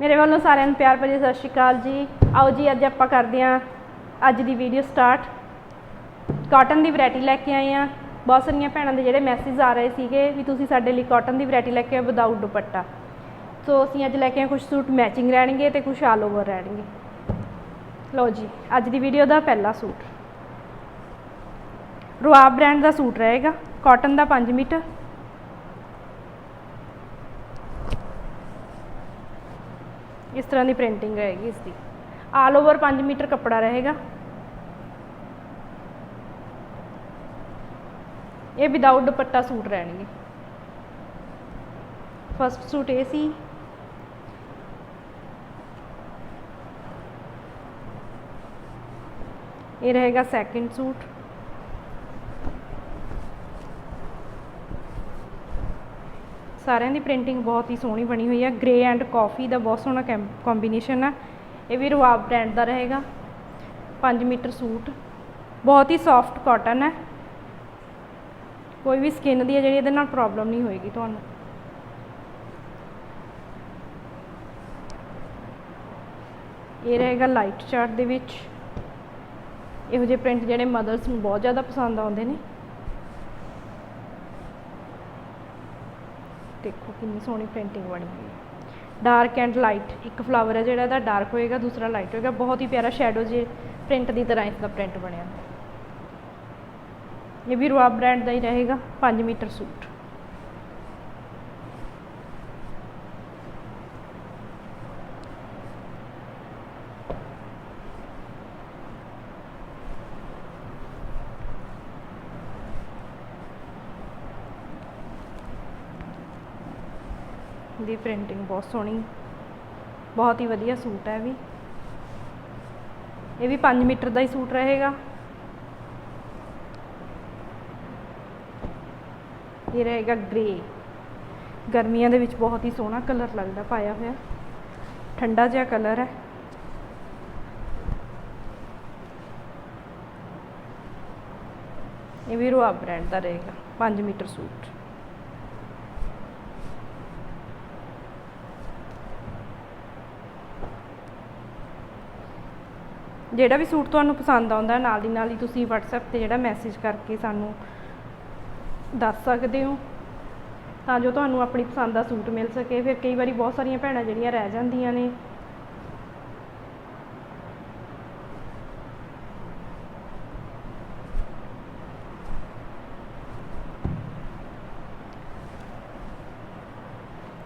ਮੇਰੇ ਵੱਲੋਂ ਸਾਰਿਆਂ ਨੂੰ ਪਿਆਰ ਭਰੀ ਸਤਿ ਸ਼੍ਰੀ ਅਕਾਲ ਜੀ। ਆਓ ਜੀ, ਅੱਜ ਆਪਾਂ ਕਰਦੇ ਹਾਂ ਅੱਜ ਦੀ ਵੀਡੀਓ ਸਟਾਰਟ ਕਾਟਨ ਦੀ ਵੈਰਾਈਟੀ ਲੈ ਕੇ ਆਏ ਆ ਬਹੁਤ ਸਾਰੀਆਂ ਭੈਣਾਂ ਦੇ ਜਿਹੜੇ ਮੈਸੇਜ ਆ ਰਹੇ ਸੀਗੇ ਵੀ ਤੁਸੀਂ ਸਾਡੇ ਲਈ ਕਾਟਨ ਦੀ ਵੈਰਾਈਟੀ ਲੈ ਕੇ ਆਓ ਵਿਦਆਊਟ ਦੁਪੱਟਾ। ਸੋ ਅਸੀਂ ਅੱਜ ਲੈ ਕੇ ਆਏ ਕੁਝ ਸੂਟ ਮੈਚਿੰਗ ਰਹਿਣਗੇ ਤੇ ਕੁਝ ਆਲ ਓਵਰ ਰਹਿਣਗੇ। ਲਓ ਜੀ, ਅੱਜ ਦੀ ਵੀਡੀਓ ਦਾ ਪਹਿਲਾ ਸੂਟ। ਰੁਆਬ ਬ੍ਰਾਂਡ ਦਾ ਸੂਟ ਰਹੇਗਾ। ਕਾਟਨ ਦਾ 5 ਮੀਟਰ। ਇਸ ਤਰ੍ਹਾਂ ਦੀ ਪ੍ਰਿੰਟਿੰਗ ਰਹੇਗੀ ਇਸ ਦੀ। ਆਲ ਓਵਰ 5 ਮੀਟਰ ਕੱਪੜਾ ਰਹੇਗਾ। ਇਹ ਵਿਦਆਊਟ ਦੁਪੱਟਾ ਸੂਟ ਰਹਿਣਗੇ। ਫਸਟ ਸੂਟ ਇਹ ਸੀ। ਇਹ ਰਹੇਗਾ ਸੈਕਿੰਡ ਸੂਟ। ਸਾਰਿਆਂ ਦੀ ਪ੍ਰਿੰਟਿੰਗ ਬਹੁਤ ਹੀ ਸੋਹਣੀ ਬਣੀ ਹੋਈ ਹੈ ਗ੍ਰੇ ਐਂਡ ਕਾਫੀ ਦਾ ਬਹੁਤ ਸੋਹਣਾ ਕੰਬੀਨੇਸ਼ਨ ਹੈ ਇਹ ਵੀ ਰਵਾਬ ਬ੍ਰਾਂਡ ਦਾ ਰਹੇਗਾ। 5 ਮੀਟਰ ਸੂਟ। ਬਹੁਤ ਹੀ ਸੌਫਟ ਕਾਟਨ ਹੈ ਕੋਈ ਵੀ ਸਕਿਨ ਦੀ ਹੈ ਜਿਹੜੀ ਇਹਦੇ ਨਾਲ ਪ੍ਰੋਬਲਮ ਨਹੀਂ ਹੋਏਗੀ ਤੁਹਾਨੂੰ। ਇਹ ਰਹੇਗਾ ਲਾਈਟ ਚਾਰਟ ਦੇ ਵਿੱਚ। ਇਹੋ ਜਿਹੇ ਪ੍ਰਿੰਟ ਜਿਹੜੇ ਮਦਰਸ ਨੂੰ ਬਹੁਤ ਜ਼ਿਆਦਾ ਪਸੰਦ ਆਉਂਦੇ ਨੇ ਦੇਖੋ ਕਿੰਨੀ ਸੋਹਣੀ ਪ੍ਰਿੰਟਿੰਗ ਬਣੀ ਹੋਈ ਹੈ। ਡਾਰਕ ਐਂਡ ਲਾਈਟ ਇੱਕ ਫਲਾਵਰ ਹੈ ਜਿਹੜਾ ਇਹਦਾ ਡਾਰਕ ਹੋਏਗਾ, ਦੂਸਰਾ ਲਾਈਟ ਹੋਏਗਾ। ਬਹੁਤ ਹੀ ਪਿਆਰਾ ਸ਼ੈਡੋ ਜੇ ਪ੍ਰਿੰਟ ਦੀ ਤਰ੍ਹਾਂ ਇਸ ਦਾ ਪ੍ਰਿੰਟ ਬਣਿਆ। ਇਹ ਵੀ ਰੁਆਬ ਬ੍ਰਾਂਡ ਦਾ ਹੀ ਰਹੇਗਾ 5 ਮੀਟਰ ਸੂਟ। ਦੀ ਪ੍ਰਿੰਟਿੰਗ ਬਹੁਤ ਸੋਹਣੀ। ਬਹੁਤ ਹੀ ਵਧੀਆ ਸੂਟ ਹੈ ਇਹ ਵੀ। ਇਹ ਵੀ 5 ਮੀਟਰ ਦਾ ਹੀ ਸੂਟ ਰਹੇਗਾ। ਇਹ ਰਹੇਗਾ ਗ੍ਰੇ ਗਰਮੀਆਂ ਦੇ ਵਿੱਚ ਬਹੁਤ ਹੀ ਸੋਹਣਾ ਕਲਰ ਲੱਗਦਾ, ਪਾਇਆ ਹੋਇਆ। ਠੰਡਾ ਜਿਹਾ ਕਲਰ ਹੈ। ਇਹ ਵੀ ਰੁਆਬ ਬ੍ਰਾਂਡ ਦਾ ਰਹੇਗਾ 5 ਮੀਟਰ ਸੂਟ। ਜਿਹੜਾ ਵੀ ਸੂਟ ਤੁਹਾਨੂੰ ਪਸੰਦ ਆਉਂਦਾ, ਨਾਲ ਦੀ ਨਾਲ ਹੀ ਤੁਸੀਂ WhatsApp ਤੇ ਜਿਹੜਾ ਮੈਸੇਜ ਕਰਕੇ ਸਾਨੂੰ ਦੱਸ ਸਕਦੇ ਹੋ, ਤਾਂ ਜੋ ਤੁਹਾਨੂੰ ਆਪਣੀ ਪਸੰਦ ਦਾ ਸੂਟ ਮਿਲ ਸਕੇ। ਫਿਰ ਕਈ ਵਾਰੀ ਬਹੁਤ ਸਾਰੀਆਂ ਭੈਣਾਂ ਜਿਹੜੀਆਂ ਰਹਿ ਜਾਂਦੀਆਂ ਨੇ।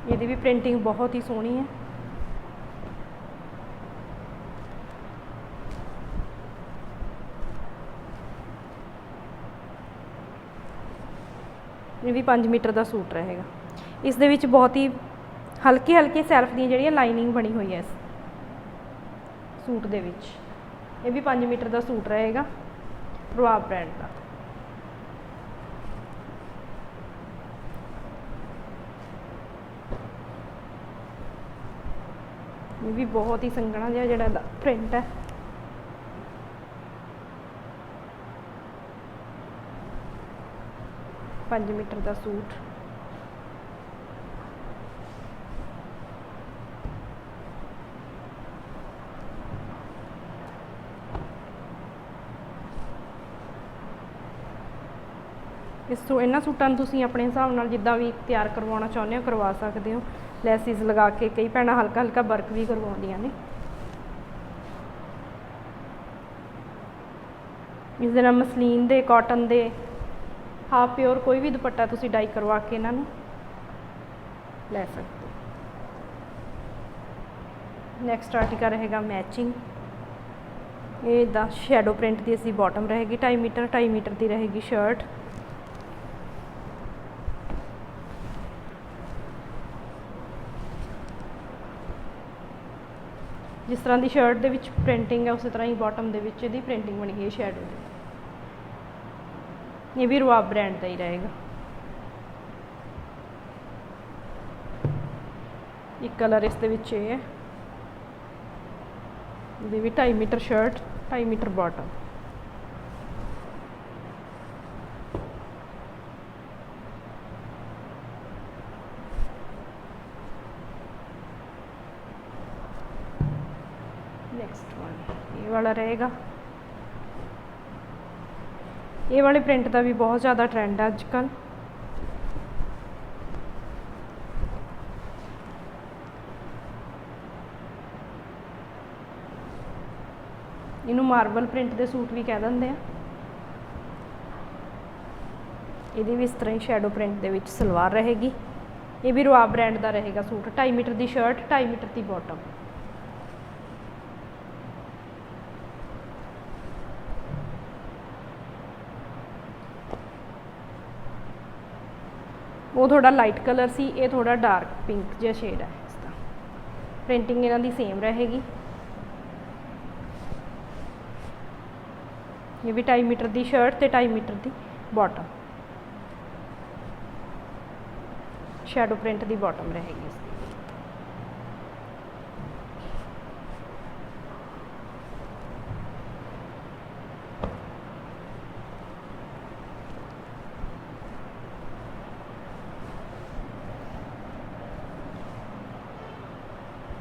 ਇਹਦੀ ਵੀ ਪ੍ਰਿੰਟਿੰਗ ਬਹੁਤ ਹੀ ਸੋਹਣੀ ਹੈ। ਇਹ ਵੀ 5 ਮੀਟਰ ਦਾ ਸੂਟ ਰਹੇਗਾ। ਇਸ ਦੇ ਵਿੱਚ ਬਹੁਤ ਹੀ ਹਲਕੇ ਹਲਕੇ ਸੈਲਫ ਦੀਆਂ ਜਿਹੜੀਆਂ ਲਾਈਨਿੰਗ ਬਣੀ ਹੋਈ ਹੈ ਇਸ ਸੂਟ ਦੇ ਵਿੱਚ। ਇਹ ਵੀ 5 ਮੀਟਰ ਦਾ ਸੂਟ ਰਹੇਗਾ ਪ੍ਰਭਾਵ ਬ੍ਰਾਂਡ ਦਾ। ਇਹ ਵੀ ਬਹੁਤ ਹੀ ਸੰਘਣਾ ਜਿਹਾ ਜਿਹੜਾ ਪ੍ਰਿੰਟ ਹੈ ਪੰਜ ਮੀਟਰ ਦਾ ਸੂਟ। ਇਸ ਤੋਂ ਇਹਨਾਂ ਸੂਟਾਂ ਨੂੰ ਤੁਸੀਂ ਆਪਣੇ ਹਿਸਾਬ ਨਾਲ ਜਿੱਦਾਂ ਵੀ ਤਿਆਰ ਕਰਵਾਉਣਾ ਚਾਹੁੰਦੇ ਹੋ, ਕਰਵਾ ਸਕਦੇ ਹੋ। ਲੈਸਿਸ ਲਗਾ ਕੇ ਕਈ ਭੈਣਾਂ ਹਲਕਾ ਹਲਕਾ ਵਰਕ ਵੀ ਕਰਵਾਉਂਦੀਆਂ ਨੇ। ਇਸ ਦੇ ਨਾਲ ਮਸਲੀਨ ਦੇ ਕਾਟਨ ਦੇ ਹਾਫ ਪਿਓਰ ਕੋਈ ਵੀ ਦੁਪੱਟਾ ਤੁਸੀਂ ਡਾਈ ਕਰਵਾ ਕੇ ਇਹਨਾਂ ਨੂੰ ਲੈ ਸਕਦੇ ਹੋ। ਨੈਕਸਟ ਆਰਟੀਕਲ ਰਹੇਗਾ ਮੈਚਿੰਗ ਇਹ ਦਾ ਸ਼ੈਡੋ ਪ੍ਰਿੰਟ ਦੀ ਅਸੀਂ ਬਾਟਮ ਰਹੇਗੀ 2.5 ਮੀਟਰ 2.5 ਮੀਟਰ ਦੀ ਰਹੇਗੀ ਸ਼ਰਟ ਜਿਸ ਤਰ੍ਹਾਂ ਦੀ ਸ਼ਰਟ ਦੇ ਵਿੱਚ ਪ੍ਰਿੰਟਿੰਗ ਹੈ, ਉਸੇ ਤਰ੍ਹਾਂ ਹੀ ਬਾਟਮ ਦੇ ਵਿੱਚ ਇਹਦੀ ਪ੍ਰਿੰਟਿੰਗ ਬਣੀ ਹੈ ਸ਼ੈਡੋ ਦੀ। ਇਹ ਵੀ ਰੁਆਬ ਬ੍ਰਾਂਡ ਦਾ ਹੀ ਰਹੇਗਾ। ਇੱਕ ਕਲਰ ਇਸ ਦੇ ਵਿੱਚ ਇਹ ਹੈ। ਇਹਦੀ ਵੀ 2.5 metre shirt 2.5 metre bottom. Next one ਇਹ ਵਾਲਾ ਰਹੇਗਾ। ਇਹ ਵਾਲੇ ਪ੍ਰਿੰਟ ਦਾ ਵੀ ਬਹੁਤ ਜ਼ਿਆਦਾ ਟ੍ਰੈਂਡ ਹੈ ਅੱਜ ਕੱਲ੍ਹ ਇਹਨੂੰ ਮਾਰਬਲ ਪ੍ਰਿੰਟ ਦੇ ਸੂਟ ਵੀ ਕਹਿ ਦਿੰਦੇ ਆ। ਇਹਦੀ ਵੀ ਇਸ ਤਰ੍ਹਾਂ ਹੀ ਸ਼ੈਡੋ ਪ੍ਰਿੰਟ ਦੇ ਵਿੱਚ ਸਲਵਾਰ ਰਹੇਗੀ। ਇਹ ਵੀ ਰੁਆ ਬ੍ਰਾਂਡ ਦਾ ਰਹੇਗਾ ਸੂਟ। 2.5 ਮੀਟਰ ਦੀ ਸ਼ਰਟ 2.5 ਮੀਟਰ ਦੀ ਬਾਟਮ ਉਹ ਥੋੜਾ ਲਾਈਟ ਕਲਰ ਸੀ, ਇਹ ਥੋੜਾ ਡਾਰਕ ਪਿੰਕ ਜਿਹਾ ਸ਼ੇਡ ਹੈ ਇਸ ਦਾ ਪ੍ਰਿੰਟਿੰਗ ਇਹਨਾਂ ਦੀ ਸੇਮ ਰਹੇਗੀ। ਇਹ ਵੀ 2.5 ਮੀਟਰ ਦੀ ਸ਼ਰਟ ਤੇ 2.5 ਮੀਟਰ ਦੀ ਬਾਟਮ ਸ਼ੈਡੋ ਪ੍ਰਿੰਟ ਦੀ ਬਾਟਮ ਰਹੇਗੀ ਇਸ ਦੀ।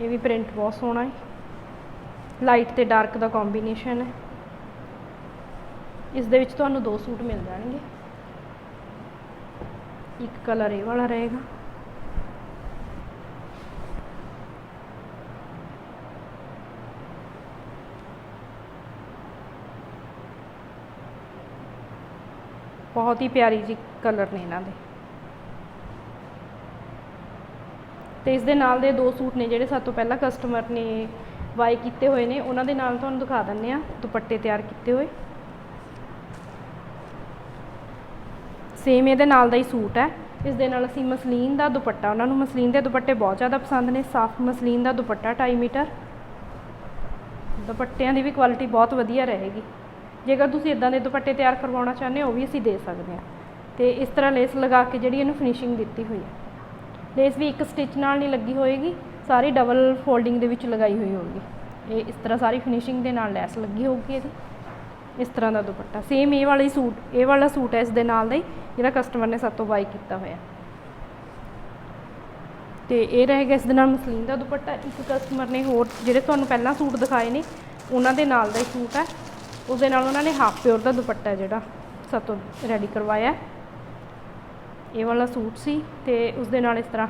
ਇਹ ਵੀ ਪ੍ਰਿੰਟ ਬਹੁਤ ਸੋਹਣਾ ਹੈ। ਲਾਈਟ ਤੇ ਡਾਰਕ ਦਾ ਕੰਬੀਨੇਸ਼ਨ ਹੈ। ਇਸ ਦੇ ਵਿੱਚ ਤੁਹਾਨੂੰ ਦੋ ਸੂਟ ਮਿਲ ਜਾਣਗੇ। ਇੱਕ ਕਲਰ ਇਹ ਵਾਲਾ ਰਹੇਗਾ। ਬਹੁਤ ਹੀ ਪਿਆਰੀ ਜੀ ਕਲਰ ਨੇ ਇਹਨਾਂ ਦੇ। ਤੇ ਇਸ ਦੇ ਨਾਲ ਦੇ ਦੋ ਸੂਟ ਨੇ ਜਿਹੜੇ ਸਾਡੇ ਤੋਂ ਪਹਿਲਾਂ ਕਸਟਮਰ ਨੇ ਬਾਏ ਕੀਤੇ ਹੋਏ ਨੇ, ਉਹਨਾਂ ਦੇ ਨਾਲ ਤੁਹਾਨੂੰ ਦਿਖਾ ਦਿੰਨੇ ਆ ਦੁਪੱਟੇ ਤਿਆਰ ਕੀਤੇ ਹੋਏ। ਸੇਮ ਇਹਦੇ ਨਾਲ ਦਾ ਹੀ ਸੂਟ ਹੈ। ਇਸ ਦੇ ਨਾਲ ਅਸੀਂ ਮਸਲੀਨ ਦਾ ਦੁਪੱਟਾ, ਉਹਨਾਂ ਨੂੰ ਮਸਲੀਨ ਦੇ ਦੁਪੱਟੇ ਬਹੁਤ ਜ਼ਿਆਦਾ ਪਸੰਦ ਨੇ, ਸਾਫ਼ ਮਸਲੀਨ ਦਾ ਦੁਪੱਟਾ 2.5 ਮੀਟਰ। ਦੁਪੱਟਿਆਂ ਦੀ ਵੀ ਕੁਆਲਿਟੀ ਬਹੁਤ ਵਧੀਆ ਰਹੇਗੀ। ਜੇਕਰ ਤੁਸੀਂ ਇਦਾਂ ਦੇ ਦੁਪੱਟੇ ਤਿਆਰ ਕਰਵਾਉਣਾ ਚਾਹੁੰਦੇ ਹੋ, ਉਹ ਵੀ ਅਸੀਂ ਦੇ ਸਕਦੇ ਹਾਂ। ਤੇ ਇਸ ਤਰ੍ਹਾਂ ਲੇਸ ਲਗਾ ਕੇ ਜਿਹੜੀ ਇਹਨੂੰ ਫਿਨਿਸ਼ਿੰਗ ਦਿੱਤੀ ਹੋਈ ਹੈ। ਲੇਸ ਵੀ ਇੱਕ ਸਟਿਚ ਨਾਲ ਨਹੀਂ ਲੱਗੀ ਹੋਏਗੀ, ਸਾਰੀ ਡਬਲ ਫੋਲਡਿੰਗ ਦੇ ਵਿੱਚ ਲਗਾਈ ਹੋਈ ਹੋਊਗੀ। ਇਹ ਇਸ ਤਰ੍ਹਾਂ ਸਾਰੀ ਫਿਨਿਸ਼ਿੰਗ ਦੇ ਨਾਲ ਲੈਸ ਲੱਗੀ ਹੋਊਗੀ ਇਹਦੀ। ਇਸ ਤਰ੍ਹਾਂ ਦਾ ਦੁਪੱਟਾ। ਸੇਮ ਇਹ ਵਾਲਾ ਹੀ ਸੂਟ, ਇਹ ਵਾਲਾ ਸੂਟ ਹੈ ਇਸ ਦੇ ਨਾਲ ਦਾ ਹੀ, ਜਿਹੜਾ ਕਸਟਮਰ ਨੇ ਸਾਤੋਂ ਬਾਈ ਕੀਤਾ ਹੋਇਆ। ਤੇ ਇਹ ਰਹੇਗਾ ਇਸ ਦੇ ਨਾਲ ਮਸਲੀਨ ਦਾ ਦੁਪੱਟਾ। ਇੱਕ ਕਸਟਮਰ ਨੇ ਹੋਰ ਜਿਹੜੇ ਤੁਹਾਨੂੰ ਪਹਿਲਾਂ ਸੂਟ ਦਿਖਾਏ ਨੇ, ਉਹਨਾਂ ਦੇ ਨਾਲ ਦਾ ਹੀ ਸੂਟ ਹੈ। ਉਸ ਦੇ ਨਾਲ ਉਹਨਾਂ ਨੇ ਹਾਫ ਪਿਓਰ ਦਾ ਦੁਪੱਟਾ ਜਿਹੜਾ ਸਾਤੋਂ ਰੈਡੀ ਕਰਵਾਇਆ। ਇਹ ਵਾਲਾ ਸੂਟ ਸੀ ਤੇ ਉਸ ਦੇ ਨਾਲ ਇਸ ਤਰ੍ਹਾਂ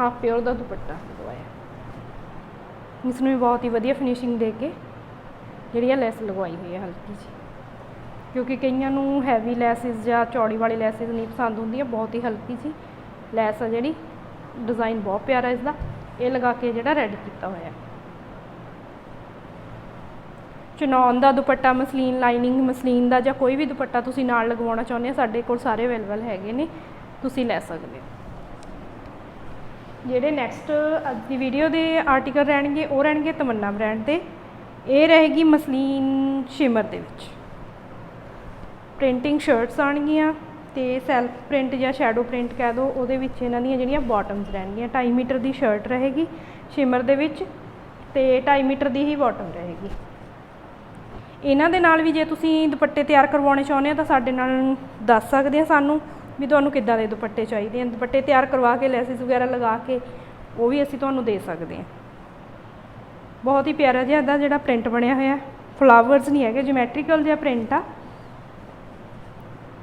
ਹਾਫ ਪਿਓਰ ਦਾ ਦੁਪੱਟਾ ਲਗਵਾਇਆ। ਇਸ ਨੂੰ ਵੀ ਬਹੁਤ ਹੀ ਵਧੀਆ ਫਿਨਿਸ਼ਿੰਗ ਦੇ ਕੇ ਜਿਹੜੀ ਆ ਲੈਸ ਲਗਵਾਈ ਹੋਈ ਹੈ ਹਲਕੀ ਜੀ ਕਿਉਂਕਿ ਕਈਆਂ ਨੂੰ ਹੈਵੀ ਲੈਸਿਸ ਜਾਂ ਚੌੜੀ ਵਾਲੀ ਲੈਸਿਸ ਨਹੀਂ ਪਸੰਦ ਹੁੰਦੀਆਂ, ਬਹੁਤ ਹੀ ਹਲਕੀ ਜੀ ਲੈਸ ਆ ਜਿਹੜੀ। ਡਿਜ਼ਾਈਨ ਬਹੁਤ ਪਿਆਰਾ ਇਸ ਦਾ। ਇਹ ਲਗਾ ਕੇ ਜਿਹੜਾ ਰੈਡੀ ਕੀਤਾ ਹੋਇਆ। ਹੈ ਚਨੌਨ ਦਾ ਦੁਪੱਟਾ, ਮਸਲੀਨ ਲਾਈਨਿੰਗ ਮਸਲੀਨ ਦਾ ਜਾਂ ਕੋਈ ਵੀ ਦੁਪੱਟਾ ਤੁਸੀਂ ਨਾਲ ਲਗਵਾਉਣਾ ਚਾਹੁੰਦੇ ਹੋ, ਸਾਡੇ ਕੋਲ ਸਾਰੇ ਅਵੇਲੇਬਲ ਹੈਗੇ ਨੇ, ਤੁਸੀਂ ਲੈ ਸਕਦੇ ਹੋ। ਜਿਹੜੇ ਨੈਕਸਟ ਅੱਜ ਦੀ ਵੀਡੀਓ ਦੇ ਆਰਟੀਕਲ ਰਹਿਣਗੇ, ਉਹ ਰਹਿਣਗੇ ਤਮੰਨਾ ਬ੍ਰਾਂਡ ਦੇ। ਇਹ ਰਹੇਗੀ ਮਸਲੀਨ ਸ਼ਿਮਰ ਦੇ ਵਿੱਚ। ਪ੍ਰਿੰਟਿੰਗ ਸ਼ਰਟਸ ਆਣਗੀਆਂ ਤੇ ਸੈਲਫ ਪ੍ਰਿੰਟ ਜਾਂ ਸ਼ੈਡੋ ਪ੍ਰਿੰਟ ਕਹਿ ਦੋ, ਉਹਦੇ ਵਿੱਚ ਇਹਨਾਂ ਦੀਆਂ ਜਿਹੜੀਆਂ ਬਾਟਮਸ ਰਹਿਣਗੀਆਂ 2.5 ਮੀਟਰ ਦੀ ਸ਼ਰਟ ਰਹੇਗੀ ਸ਼ਿਮਰ ਦੇ ਵਿੱਚ ਤੇ 2.5 ਮੀਟਰ ਦੀ ਹੀ ਬਾਟਮ ਰਹੇਗੀ। ਇਹਨਾਂ ਦੇ ਨਾਲ ਵੀ ਜੇ ਤੁਸੀਂ ਦੁਪੱਟੇ ਤਿਆਰ ਕਰਵਾਉਣੇ ਚਾਹੁੰਦੇ ਹੋ ਤਾਂ ਸਾਡੇ ਨਾਲ ਦੱਸ ਸਕਦੇ ਆ ਸਾਨੂੰ ਵੀ ਤੁਹਾਨੂੰ ਕਿੱਦਾਂ ਦੇ ਦੁਪੱਟੇ ਚਾਹੀਦੇ ਆ। ਦੁਪੱਟੇ ਤਿਆਰ ਕਰਵਾ ਕੇ, ਲੈਸਿਸ ਵਗੈਰਾ ਲਗਾ ਕੇ, ਉਹ ਵੀ ਅਸੀਂ ਤੁਹਾਨੂੰ ਦੇ ਸਕਦੇ ਹਾਂ ਬਹੁਤ ਹੀ ਪਿਆਰਾ ਜਿਹਾ ਇਹਦਾ ਜਿਹੜਾ ਪ੍ਰਿੰਟ ਬਣਿਆ ਹੋਇਆ। ਫਲਾਵਰਸ ਨਹੀਂ ਹੈਗੇ ਜਿਓਮੈਟ੍ਰੀਕਲ ਜਿਹਾ ਪ੍ਰਿੰਟ ਆ।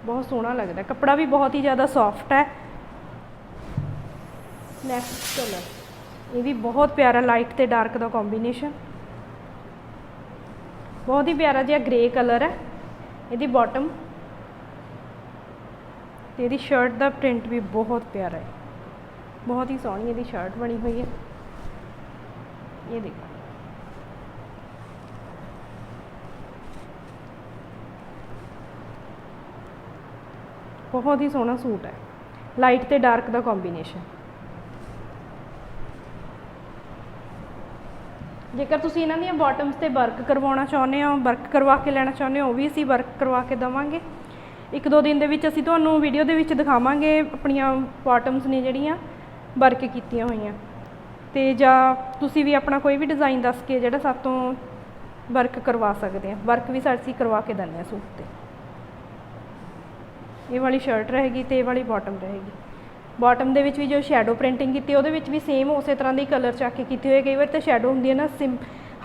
ਬਹੁਤ ਸੋਹਣਾ ਲੱਗਦਾ। ਕੱਪੜਾ ਵੀ ਬਹੁਤ ਹੀ ਜ਼ਿਆਦਾ ਸੌਫਟ ਹੈ ਨੈਕਸਟ ਕਲਰ ਇਹ ਵੀ ਬਹੁਤ ਪਿਆਰਾ ਲਾਈਟ ਤੇ ਡਾਰਕ ਦਾ ਕੰਬੀਨੇਸ਼ਨ ਬਹੁਤ ਹੀ ਪਿਆਰਾ ਜਿਹਾ ਗ੍ਰੇ ਕਲਰ ਹੈ। ਇਹਦੀ ਬਾਟਮ ਤੇ ਇਹਦੀ ਸ਼ਰਟ ਦਾ ਪ੍ਰਿੰਟ ਵੀ ਬਹੁਤ ਪਿਆਰਾ ਹੈ। ਬਹੁਤ ਹੀ ਸੋਹਣੀ ਇਹਦੀ ਸ਼ਰਟ ਬਣੀ ਹੋਈ ਹੈ। ਇਹ ਦੇਖੋ। ਬਹੁਤ ਹੀ ਸੋਹਣਾ ਸੂਟ ਹੈ। ਲਾਈਟ ਤੇ ਡਾਰਕ ਦਾ ਕੰਬੀਨੇਸ਼ਨ ਜੇਕਰ ਤੁਸੀਂ ਇਹਨਾਂ ਦੀਆਂ ਬਾਟਮਸ ਤੇ ਵਰਕ ਕਰਵਾਉਣਾ ਚਾਹੁੰਦੇ ਹੋ ਵਰਕ ਕਰਵਾ ਕੇ ਲੈਣਾ ਚਾਹੁੰਦੇ ਹੋ, ਉਹ ਵੀ ਅਸੀਂ ਵਰਕ ਕਰਵਾ ਕੇ ਦਵਾਂਗੇ। ਇੱਕ ਦੋ ਦਿਨ ਦੇ ਵਿੱਚ ਅਸੀਂ ਤੁਹਾਨੂੰ ਵੀਡੀਓ ਦੇ ਵਿੱਚ ਦਿਖਾਵਾਂਗੇ ਆਪਣੀਆਂ ਬਾਟਮਸ ਨੇ ਜਿਹੜੀਆਂ ਵਰਕ ਕੀਤੀਆਂ ਹੋਈਆਂ। ਤੇ ਜਾਂ ਤੁਸੀਂ ਵੀ ਆਪਣਾ ਕੋਈ ਵੀ ਡਿਜ਼ਾਈਨ ਦੱਸ ਕੇ ਜਿਹੜਾ ਸਾਤੋਂ ਵਰਕ ਕਰਵਾ ਸਕਦੇ ਆ। ਵਰਕ ਵੀ ਅਸੀਂ ਕਰਵਾ ਕੇ ਦਿੰਦੇ ਆ ਸੂਟ ਤੇ। ਇਹ ਵਾਲੀ ਸ਼ਰਟ ਰਹੇਗੀ ਤੇ ਇਹ ਵਾਲੀ ਬਾਟਮ ਰਹੇਗੀ। ਬਾਟਮ ਦੇ ਵਿੱਚ ਵੀ ਜੋ ਸ਼ੈਡੋ ਪ੍ਰਿੰਟਿੰਗ ਕੀਤੀ ਉਹਦੇ ਵਿੱਚ ਵੀ ਸੇਮ ਉਸੇ ਤਰ੍ਹਾਂ ਦੀ ਕਲਰ ਚੱਕ ਕੇ ਕੀਤੀ ਹੋਈ ਹੈ। ਕਈ ਵਾਰ ਤਾਂ ਸ਼ੈਡੋ ਹੁੰਦੀ ਹੈ ਨਾ ਸਿਮ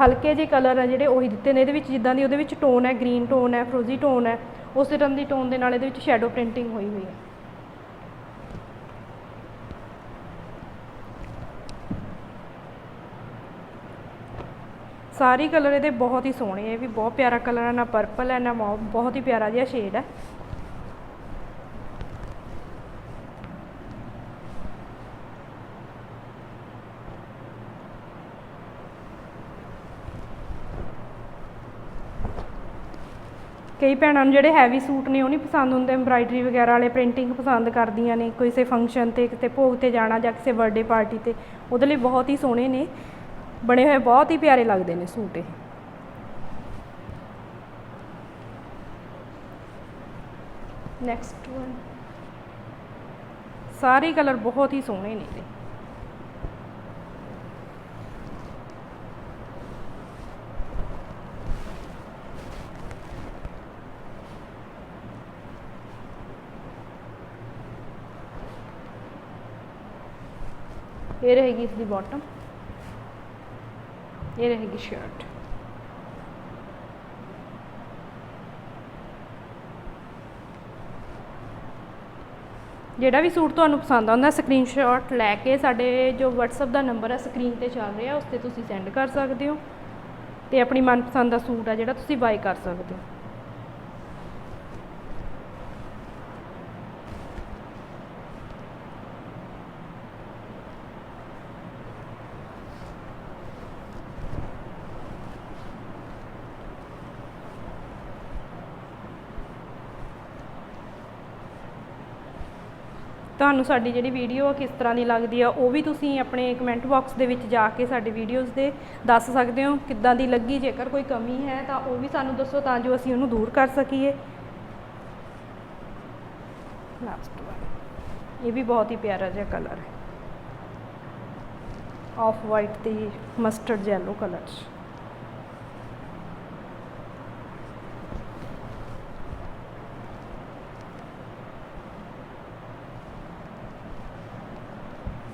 ਹਲਕੇ ਜਿਹੇ ਕਲਰ ਆ ਜਿਹੜੇ ਉਹੀ ਦਿੱਤੇ ਨੇ। ਇਹਦੇ ਵਿੱਚ ਜਿੱਦਾਂ ਦੀ ਉਹਦੇ ਵਿੱਚ ਟੋਨ ਹੈ ਗ੍ਰੀਨ ਟੋਨ ਹੈ ਫਰੋਜ਼ੀ ਟੋਨ ਹੈ, ਉਸੇ ਤਰ੍ਹਾਂ ਦੀ ਟੋਨ ਦੇ ਨਾਲ ਇਹਦੇ ਵਿੱਚ ਸ਼ੈਡੋ ਪ੍ਰਿੰਟਿੰਗ ਹੋਈ ਹੋਈ ਹੈ। ਸਾਰੇ ਕਲਰ ਇਹਦੇ ਬਹੁਤ ਹੀ ਸੋਹਣੇ ਹੈ ਇਹ ਵੀ ਬਹੁਤ ਪਿਆਰਾ ਕਲਰ ਹੈ ਨਾ ਪਰਪਲ ਹੈ, ਨਾ ਮੌਵ ਬਹੁਤ ਹੀ ਪਿਆਰਾ ਜਿਹਾ ਸ਼ੇਡ ਹੈ। ਕਈ ਭੈਣਾਂ ਨੂੰ ਜਿਹੜੇ ਹੈਵੀ ਸੂਟ ਨੇ, ਉਹ ਨਹੀਂ ਪਸੰਦ ਹੁੰਦੇ। ਐਮਬਰਾਇਡਰੀ ਵਗੈਰਾ ਵਾਲੇ ਪ੍ਰਿੰਟਿੰਗ ਪਸੰਦ ਕਰਦੀਆਂ ਨੇ। ਕਿਸੇ ਫੰਕਸ਼ਨ ਤੇ, ਕਿਤੇ ਭੋਗ ਤੇ ਜਾਣਾ ਜਾਂ ਕਿਸੇ ਬਰਥਡੇ ਪਾਰਟੀ ਤੇ, ਉਹਦੇ ਲਈ ਬਹੁਤ ਹੀ ਸੋਹਣੇ ਨੇ। ਬਣੇ ਹੋਏ ਬਹੁਤ ਹੀ ਪਿਆਰੇ ਲੱਗਦੇ ਨੇ ਸੂਟ ਇਹ। ਨੈਕਸਟ ਵਨ ਸਾਰੇ ਕਲਰ ਬਹੁਤ ਹੀ ਸੋਹਣੇ ਨੇ ਇਹਦੇ। ਇਹ ਰਹੇਗੀ ਇਸ ਦੀ ਬਾਟਮ ਇਹ ਰਹੇਗੀ ਸ਼ਰਟ ਜਿਹੜਾ ਵੀ ਸੂਟ ਤੁਹਾਨੂੰ ਪਸੰਦ ਆਉਂਦਾ ਸਕਰੀਨਸ਼ਾਟ ਲੈ ਕੇ ਸਾਡੇ ਜੋ WhatsApp ਦਾ ਨੰਬਰ ਹੈ ਸਕਰੀਨ ਤੇ ਚੱਲ ਰਿਹਾ, ਉਸ ਤੇ ਤੁਸੀਂ ਸੈਂਡ ਕਰ ਸਕਦੇ ਹੋ। ਤੇ ਆਪਣੀ ਮਨਪਸੰਦ ਦਾ ਸੂਟ ਆ ਜਿਹੜਾ ਤੁਸੀਂ ਬਾਈ ਕਰ ਸਕਦੇ ਹੋ। ਤੁਹਾਨੂੰ ਸਾਡੀ ਜਿਹੜੀ ਵੀਡੀਓ ਆ, ਕਿਸ ਤਰ੍ਹਾਂ ਦੀ ਲੱਗਦੀ ਆ, ਉਹ ਵੀ ਤੁਸੀਂ ਆਪਣੇ ਕਮੈਂਟ ਬਾਕਸ ਦੇ ਵਿੱਚ ਜਾ ਕੇ ਸਾਡੇ ਵੀਡੀਓਜ਼ ਦੇ ਦੱਸ ਸਕਦੇ ਹੋ। ਕਿੱਦਾਂ ਦੀ ਲੱਗੀ? ਜੇਕਰ ਕੋਈ ਕਮੀ ਹੈ, ਤਾਂ ਉਹ ਵੀ ਸਾਨੂੰ ਦੱਸੋ ਤਾਂ ਜੋ ਅਸੀਂ ਉਹਨੂੰ ਦੂਰ ਕਰ ਸਕੀਏ। ਲਾਸਟ ਵਨ ਇਹ ਵੀ ਬਹੁਤ ਹੀ ਪਿਆਰਾ ਜਿਹਾ ਕਲਰ ਹੈ। ਆਫ ਵਾਈਟ ਤੇ mustard yellow colour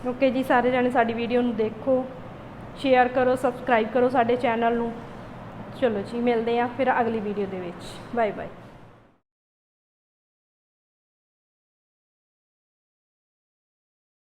okay ji, ਸਾਰੇ ਜਾਣੇ ਸਾਡੀ ਵੀਡੀਓ ਨੂੰ ਦੇਖੋ ਸ਼ੇਅਰ ਕਰੋ ਸਬਸਕ੍ਰਾਈਬ ਕਰੋ ਸਾਡੇ ਚੈਨਲ ਨੂੰ। ਚਲੋ ਜੀ, ਮਿਲਦੇ ਹਾਂ ਫਿਰ ਅਗਲੀ ਵੀਡੀਓ ਦੇ ਵਿੱਚ। Bye bye